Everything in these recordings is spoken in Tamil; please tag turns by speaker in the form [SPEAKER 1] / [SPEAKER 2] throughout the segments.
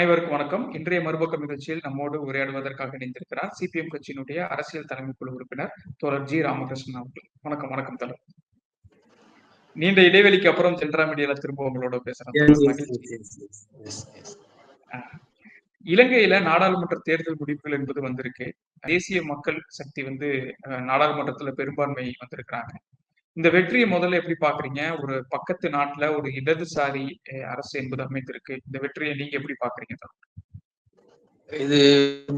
[SPEAKER 1] அனைவருக்கும் வணக்கம். இன்றைய மறுபக்கம் நிகழ்ச்சியில் நம்மோடு உரையாடுவதற்காக இணைந்திருக்கிறார் சிபிஎம் கட்சியினுடைய அரசியல் தலைமை குழு உறுப்பினர் தோழர் ஜி ராமகிருஷ்ணன் அவர்கள். வணக்கம் வணக்கம் தோழர். நீண்ட இடைவெளிக்கு அப்புறம் சென்ட்ரா மீடியால திரும்ப உங்களோட பேசுறேன் இலங்கையில நாடாளுமன்ற தேர்தல் முடிவுகள் என்பது வந்திருக்கு. தேசிய மக்கள் சக்தி வந்து நாடாளுமன்றத்துல பெரும்பான்மை வந்திருக்கிறாங்க. இந்த வெற்றியை முதல்ல எப்படி பாக்குறீங்க? ஒரு பக்கத்து நாட்டுல ஒரு இடதுசாரி அரசு என்பது அமைந்திருக்கு. இந்த வெற்றியை நீங்க எப்படி பாக்குறீங்க?
[SPEAKER 2] இது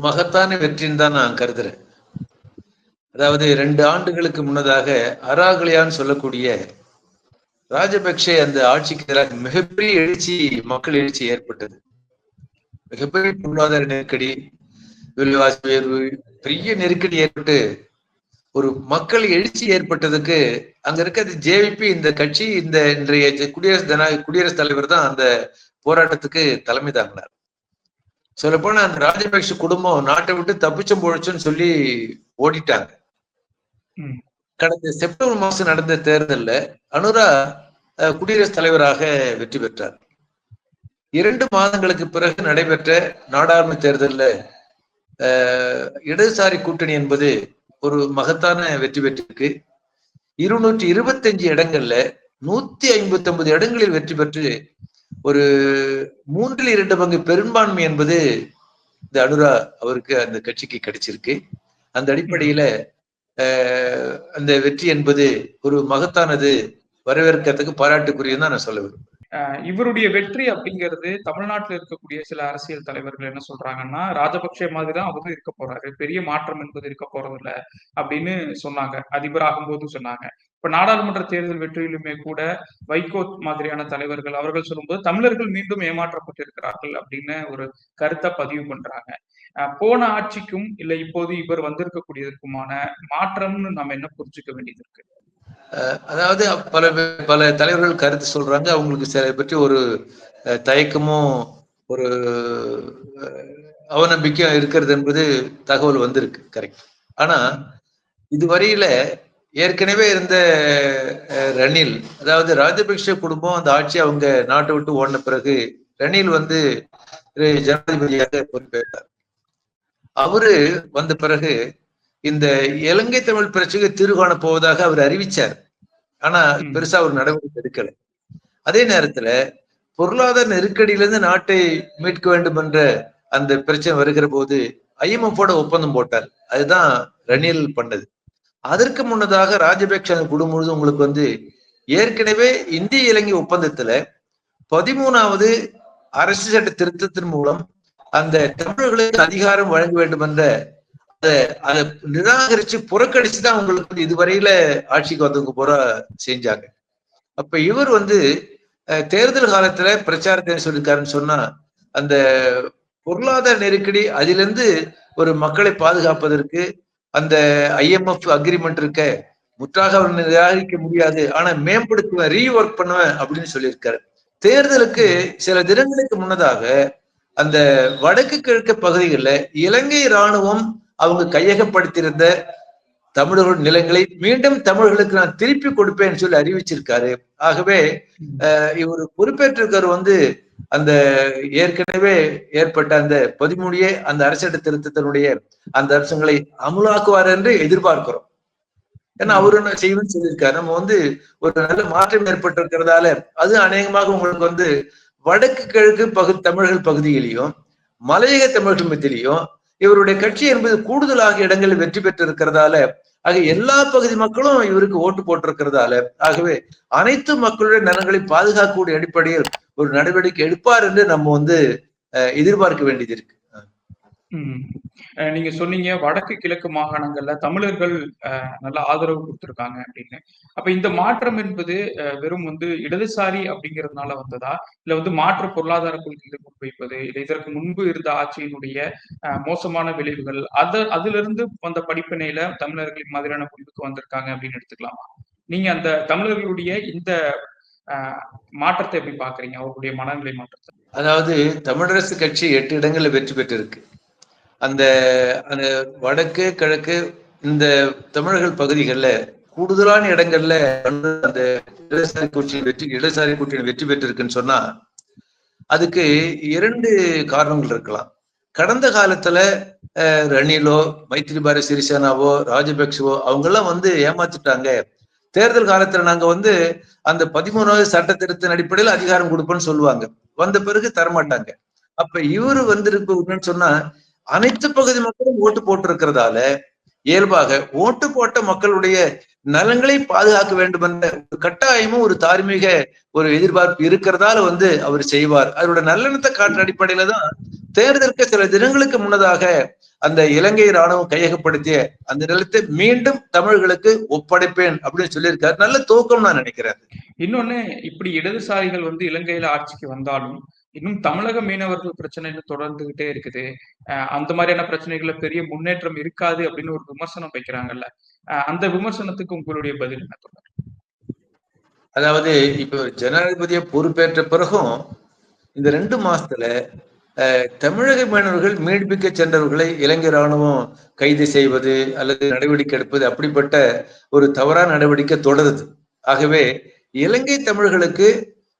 [SPEAKER 2] மகத்தான வெற்றின்னு தான் நான் கருதுறேன். அதாவது ரெண்டு ஆண்டுகளுக்கு முன்னதாக அராகலியான்னு சொல்லக்கூடிய ராஜபக்சே அந்த ஆட்சிக்கு எதிராக மிகப்பெரிய எழுச்சி மக்கள் எழுச்சி ஏற்பட்டது. மிகப்பெரிய பொருளாதார நெருக்கடி விலைவாசி உயர்வு பெரிய நெருக்கடி ஏற்பட்டு ஒரு மக்கள் எழுச்சி ஏற்பட்டதுக்கு அங்க இருக்கிறது ஜேவிபி இந்த கட்சி இந்த இன்றைய குடியரசு ஜன குடியரசுத் தலைவர் தான் அந்த போராட்டத்துக்கு தலைமை தாங்கினார். சொல்ல போனா அந்த ராஜபக்ஷ குடும்பம் நாட்டை விட்டு தப்பிச்சம் போச்சுன்னு சொல்லி ஓடிட்டாங்க. கடந்த செப்டம்பர் மாசம் நடந்த தேர்தல்ல அனுரா குடியரசுத் தலைவராக வெற்றி பெற்றார். இரண்டு மாதங்களுக்கு பிறகு நடைபெற்ற நாடாளுமன்ற தேர்தலில் இடதுசாரி கூட்டணி என்பது ஒரு மகத்தான வெற்றி பெற்றிருக்கு. இருநூற்றி இருபத்தஞ்சு இடங்கள்ல நூத்தி ஐம்பத்தி ஒன்பது இடங்களில் வெற்றி பெற்று ஒரு மூன்றில் இரண்டு பங்கு பெரும்பான்மை என்பது இந்த அனுரா அவருக்கு அந்த கட்சிக்கு கிடைச்சிருக்கு. அந்த அடிப்படையில அந்த வெற்றி என்பது ஒரு மகத்தானது வரவேற்கிறதுக்கு பாராட்டுக்குரியதான் நான் சொல்ல விரும்புகிறேன்
[SPEAKER 1] இவருடைய வெற்றி அப்படிங்கிறது தமிழ்நாட்டில் இருக்கக்கூடிய சில அரசியல் தலைவர்கள் என்ன சொல்றாங்கன்னா ராஜபக்சே மாதிரி தான் அவரும் இருக்க போறாரு. பெரிய மாற்றம் என்பது இருக்க போறது இல்ல அப்படின்னு சொன்னாங்க. அதிபர் ஆகும்போதும் சொன்னாங்க. இப்ப நாடாளுமன்ற தேர்தல் வெற்றியிலுமே கூட வைகோ மாதிரியான தலைவர்கள் அவர்கள் சொல்லும்போது தமிழர்கள் மீண்டும் ஏமாற்றப்பட்டிருக்கிறார்கள் அப்படின்னு ஒரு கருத்தை பதிவு பண்றாங்க. போன ஆட்சிக்கும் இல்லை இப்போது இவர் வந்திருக்கக்கூடியதற்குமான மாற்றம்னு நம்ம என்ன புரிஞ்சுக்க வேண்டியது இருக்கு?
[SPEAKER 2] அதாவது பல பல தலைவர்கள் கருத்து சொல்றாங்க. அவங்களுக்கு சில பற்றி ஒரு தயக்கமும் ஒரு அவநம்பிக்கையும் இருக்கிறது என்பது தகவல் வந்திருக்கு. கரெக்ட் ஆனா இதுவரையில ஏற்கனவே இருந்த ரணில் அதாவது ராஜபக்ஷ குடும்பம் அந்த ஆட்சி அவங்க நாட்டை விட்டு ஓடின பிறகு ரணில் வந்து ஜனாதிபதியாக பொறுப்பேற்றார். அவரு வந்த பிறகு இந்த இலங்கை தமிழ் பிரச்சனைக்கு தீர்வு காண போவதாக அவர் அறிவிச்சார். ஆனா பெருசா ஒரு நடவடிக்கை எடுக்கல. அதே நேரத்துல பொருளாதார நெருக்கடியிலிருந்து நாட்டை மீட்க வேண்டும் என்ற அந்த பிரச்சனை வருகிற போது ஐஎம்எஃபோட ஒப்பந்தம் போட்டார். அதுதான் ரணில் பண்ணது. அதற்கு முன்னதாக ராஜபக்ஷ குழு முழுதும் உங்களுக்கு வந்து ஏற்கனவே இந்திய இலங்கை ஒப்பந்தத்துல பதிமூணாவது அரசு சட்ட திருத்தத்தின் மூலம் அந்த தமிழர்களுக்கு அதிகாரம் வழங்க வேண்டும் என்ற அதை நிராகரிச்சு புறக்கணிச்சுதான் உங்களுக்கு இதுவரையில ஆட்சிக்கு வந்தவங்க பூரா செஞ்சாங்க. அப்ப இவர் வந்து தேர்தல் காலத்துல பிரச்சாரத்தை சொல்லியிருக்காருன்னு சொன்னா அந்த பொருளாதார நெருக்கடி அதிலிருந்து ஒரு மக்களை பாதுகாப்பதற்கு அந்த ஐஎம்எஃப் அக்ரிமெண்ட் இருக்க முற்றாக அவர் நிராகரிக்க முடியாது ஆனா மேம்படுத்துவேன் ரீஒர்க் பண்ணுவேன் அப்படின்னு சொல்லியிருக்காரு. தேர்தலுக்கு சில தினங்களுக்கு முன்னதாக அந்த வடக்கு கிழக்கு பகுதிகளில் இலங்கை இராணுவம் அவங்க கையகப்படுத்தியிருந்த தமிழர்கள் நிலங்களை மீண்டும் தமிழர்களுக்கு நான் திருப்பி கொடுப்பேன்னு சொல்லி அறிவிச்சிருக்காரு. ஆகவே இவர் பொறுப்பேற்றிருக்காரு வந்து அந்த ஏற்கனவே ஏற்பட்ட அந்த பதிமூடியே அந்த அரசியல் திருத்தத்தினுடைய அந்த அரசுகளை அமுலாக்குவார் என்று எதிர்பார்க்கிறோம். ஏன்னா அவரு என்ன செய்வேன்னு சொல்லியிருக்காரு. நம்ம வந்து ஒரு நல்ல மாற்றம் ஏற்பட்டிருக்கிறதால அது அநேகமாக உங்களுக்கு வந்து வடக்கு கிழக்கு பகு தமிழர்கள் பகுதியிலையும் மலையக தமிழர்கள் மத்தியிலையும் இவருடைய கட்சி என்பது கூடுதலாக இடங்களில் வெற்றி பெற்றிருக்கிறதால ஆக எல்லா பகுதி மக்களும் இவருக்கு ஓட்டு போட்டிருக்கிறதால ஆகவே அனைத்து மக்களுடைய நலன்களை பாதுகாக்கக்கூடிய அடிப்படையில் ஒரு நடவடிக்கை எடுப்பார் என்று நம்ம வந்து எதிர்பார்க்க வேண்டியது இருக்கு.
[SPEAKER 1] நீங்க சொன்னீங்க வடக்கு கிழக்கு மாகாணங்கள்ல தமிழர்கள் நல்ல ஆதரவு கொடுத்திருக்காங்க அப்படின்னு. அப்ப இந்த மாற்றம் என்பது வெறும் வந்து இடதுசாரி அப்படிங்கிறதுனால வந்ததா? இல்ல வந்து மாற்று பொருளாதார கொள்கைகளை முன்வைப்பது இல்லை இதற்கு முன்பு இருந்த ஆட்சியினுடைய மோசமான விளைவுகள் அத அதுல இருந்து வந்த படிப்பினையில தமிழர்கள் மாதிரியான முடிவுக்கு வந்திருக்காங்க அப்படின்னு எடுத்துக்கலாமா? நீங்க அந்த தமிழர்களுடைய இந்த மாற்றத்தை எப்படி பாக்குறீங்க? அவர்களுடைய மனநிலை மாற்றத்தை.
[SPEAKER 2] அதாவது தமிழரசு கட்சி எட்டு இடங்கள்ல வெற்றி பெற்றிருக்கு. அந்த அந்த வடக்கு கிழக்கு இந்த தமிழர்கள் பகுதிகளில் கூடுதலான இடங்கள்ல அந்த இடதுசாரி கூட்டணி வெற்றி இடதுசாரி கூட்டணி வெற்றி பெற்றிருக்குன்னு சொன்னா அதுக்கு இரண்டு காரணங்கள் இருக்கலாம். கடந்த காலத்துல ரணிலோ மைத்ரிபால சிறிசேனாவோ ராஜபக்சவோ அவங்க எல்லாம் வந்து ஏமாத்திட்டாங்க. தேர்தல் காலத்துல நாங்க வந்து அந்த பதிமூணாவது சட்ட திருத்தின் அடிப்படையில் அதிகாரம் கொடுப்போம்னு சொல்லுவாங்க. வந்த பிறகு தரமாட்டாங்க. அப்ப இவரு வந்திருப்பன்னு சொன்னா அனைத்து பகுதி மக்களும் ஓட்டு போட்டிருக்கிறதால இயல்பாக ஓட்டு போட்ட மக்களுடைய நலன்களை பாதுகாக்க வேண்டும் என்ற ஒரு கட்டாயமும் ஒரு தார்மீக ஒரு எதிர்பார்ப்பு இருக்கிறதால வந்து அவர் செய்வார். அவரோட நல்லெண்ணத்தை காட்டுற அடிப்படையில தான் தேர்தலுக்கு சில தினங்களுக்கு முன்னதாக அந்த இலங்கை ராணுவம் கையகப்படுத்திய அந்த நிலத்தை மீண்டும் தமிழர்களுக்கு ஒப்படைப்பேன் அப்படின்னு சொல்லியிருக்காரு. நல்ல துவக்கம் நான் நினைக்கிறேன்.
[SPEAKER 1] இன்னொன்னு இப்படி இடதுசாரிகள் வந்து இலங்கையில ஆட்சிக்கு வந்தாலும் இன்னும் தமிழக மீனவர்கள் பிரச்சனை தொடர்ந்துகிட்டே இருக்குது. அந்த மாதிரியான பிரச்சனைகள்ல பெரிய முன்னேற்றம் இருக்காது அப்படின்னு ஒரு விமர்சனம் வைக்கிறாங்கல்ல. அந்த விமர்சனத்துக்கு உங்களுடைய பதில் என்ன தொடர்
[SPEAKER 2] அதாவது இப்ப ஜனாதிபதியை பொறுப்பேற்ற பிறகும் இந்த ரெண்டு மாசத்துல தமிழக மீனவர்கள் மீட்பிக்க சென்றவர்களை இலங்கை ராணுவம் கைது செய்வது அல்லது நடவடிக்கை எடுப்பது அப்படிப்பட்ட ஒரு தவறான நடவடிக்கை தொடருது. ஆகவே இலங்கை தமிழர்களுக்கு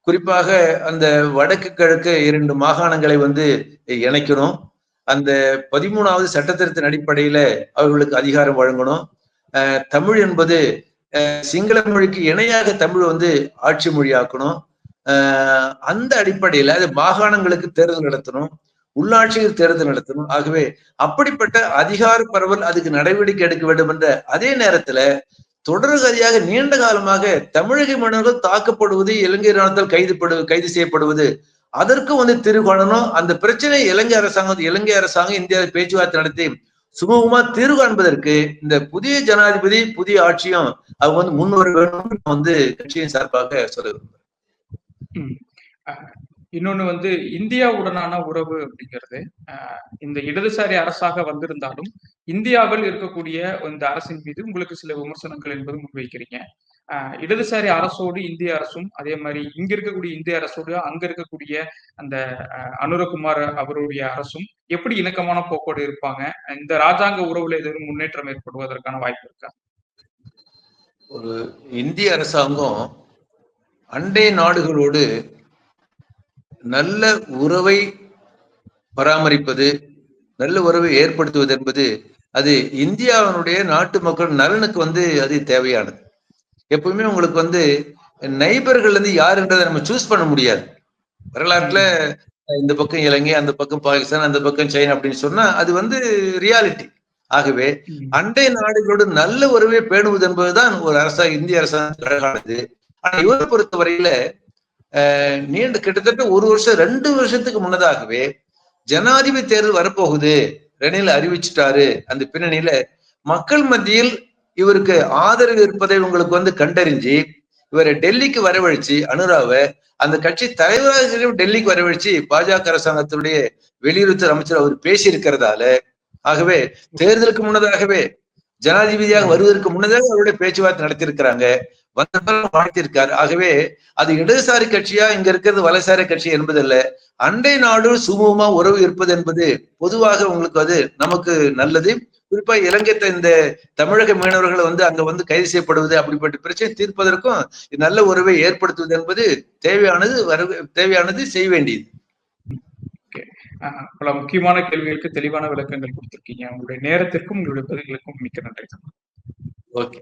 [SPEAKER 2] குறிப்பாக அந்த வடக்கு கிழக்கு இரண்டு மாகாணங்களை வந்து இணைக்கணும். அந்த பதிமூணாவது சட்டத்திருத்தின் அடிப்படையில அவர்களுக்கு அதிகாரம் வழங்கணும். தமிழ் என்பது சிங்கள மொழிக்கு இணையாக தமிழ் வந்து ஆட்சி மொழியாக்கணும். ஆஹ் அந்த அடிப்படையில அது மாகாணங்களுக்கு தேர்தல் நடத்தணும். உள்ளாட்சியில் தேர்தல் நடத்தணும். ஆகவே அப்படிப்பட்ட அதிகார பரவல் அதுக்கு நடவடிக்கை எடுக்க வேண்டும் என்ற அதே நேரத்துல தொடர்கதியாக நீண்ட காலமாக தமிழக மன்னர்கள் தாக்கப்படுவது இலங்கை இராணுவத்தால் கைது கைது செய்யப்படுவது. அதற்கும் வந்து தீர்வு காணணும் அந்த பிரச்சனை இலங்கை அரசாங்கம் இலங்கை அரசாங்கம் இந்தியாவில் பேச்சுவார்த்தை நடத்தி சுமூகமா தீர்வு காண்பதற்கு இந்த புதிய ஜனாதிபதி புதிய ஆட்சியும் அவங்க வந்து முன்வர வேண்டும் வந்து கட்சியின் சார்பாக சொல்ல
[SPEAKER 1] இன்னொன்னு வந்து இந்தியாவுடனான உறவு அப்படிங்கிறது இந்த இடதுசாரி அரசாக வந்திருந்தாலும் இந்தியாவில் இருக்கக்கூடிய இந்த அரசின் மீது உங்களுக்கு சில விமர்சனங்கள் என்பது முன்வைக்கிறீங்க. இடதுசாரி அரசோடு இந்திய அரசும் அதே மாதிரி இங்க இருக்கக்கூடிய இந்திய அரசோடு அங்க இருக்கக்கூடிய அந்த அஹ், அனுரகுமார் அவருடைய அரசும் எப்படி இணக்கமான போக்கோடு இருப்பாங்க? இந்த ராஜாங்க உறவுல எதுவும் முன்னேற்றம் ஏற்படுவதற்கான வாய்ப்பு இருக்கா?
[SPEAKER 2] ஒரு இந்திய அரசாங்கம் அண்டை நாடுகளோடு நல்ல உறவை பராமரிப்பது நல்ல உறவை ஏற்படுத்துவது என்பது அது இந்தியாவினுடைய நாட்டு மக்கள் நலனுக்கு வந்து அது தேவையானது. எப்பவுமே உங்களுக்கு வந்து நைபர்கள் வந்து யாருன்றதை நம்ம சூஸ் பண்ண முடியாது. வரலாற்றுல இந்த பக்கம் இலங்கை அந்த பக்கம் பாகிஸ்தான் அந்த பக்கம் சைனா அப்படின்னு சொன்னா அது வந்து ரியாலிட்டி ஆகவே. அண்டை நாடுகளோடு நல்ல உறவை பேணுவது என்பதுதான் ஒரு அரசாங்க இந்திய அரசாங்கம் அழகானது. ஆனா இவரை பொறுத்தவரையில நீண்ட கிட்டத்தட்ட ஒரு வருஷம் ரெண்டு வருஷத்துக்கு முன்னதாகவே ஜனாதிபதி தேர்தல் வரப்போகுது. ரணில் அறிவிச்சிட்டாரு. அந்த பின்னணியில மக்கள் மத்தியில் இவருக்கு ஆதரவு இருப்பதை உங்களுக்கு வந்து கண்டறிஞ்சு இவரை டெல்லிக்கு வரவழைச்சு அனுராவை அந்த கட்சி தலைவராக டெல்லிக்கு வரவழைச்சு பாஜக அரசாங்கத்தினுடைய வெளியுறவுத்துறை அமைச்சர் அவர் பேசி இருக்கிறதால ஆகவே தேர்தலுக்கு முன்னதாகவே ஜனாதிபதியாக வருவதற்கு முன்னதாக அவருடைய பேச்சுவார்த்தை நடத்தியிருக்கிறாங்க. வந்த பிறகு வாழ்த்திருக்கார். ஆகவே அது இடதுசாரி கட்சியா இங்க இருக்கிறது வலதுசாரி கட்சி என்பதல்ல. அண்டை நாடு சுமூகமா உறவு இருப்பது என்பது பொதுவாக உங்களுக்கு அது நமக்கு நல்லது. குறிப்பா இலங்கை இந்த தமிழக மீனவர்கள் வந்து அங்க வந்து கைது செய்யப்படுவது அப்படிப்பட்ட பிரச்சனை தீர்ப்பதற்கும் நல்ல உறவை ஏற்படுத்துவது என்பது தேவையானது வர தேவையானது செய்ய வேண்டியது.
[SPEAKER 1] பல முக்கியமான கேள்விகளுக்கு தெளிவான விளக்கங்கள் கொடுத்திருக்கீங்க. உங்களுடைய நேரத்திற்கும் உங்களுடைய பதில்களுக்கும் மிக்க நன்றி.
[SPEAKER 2] ஓகே.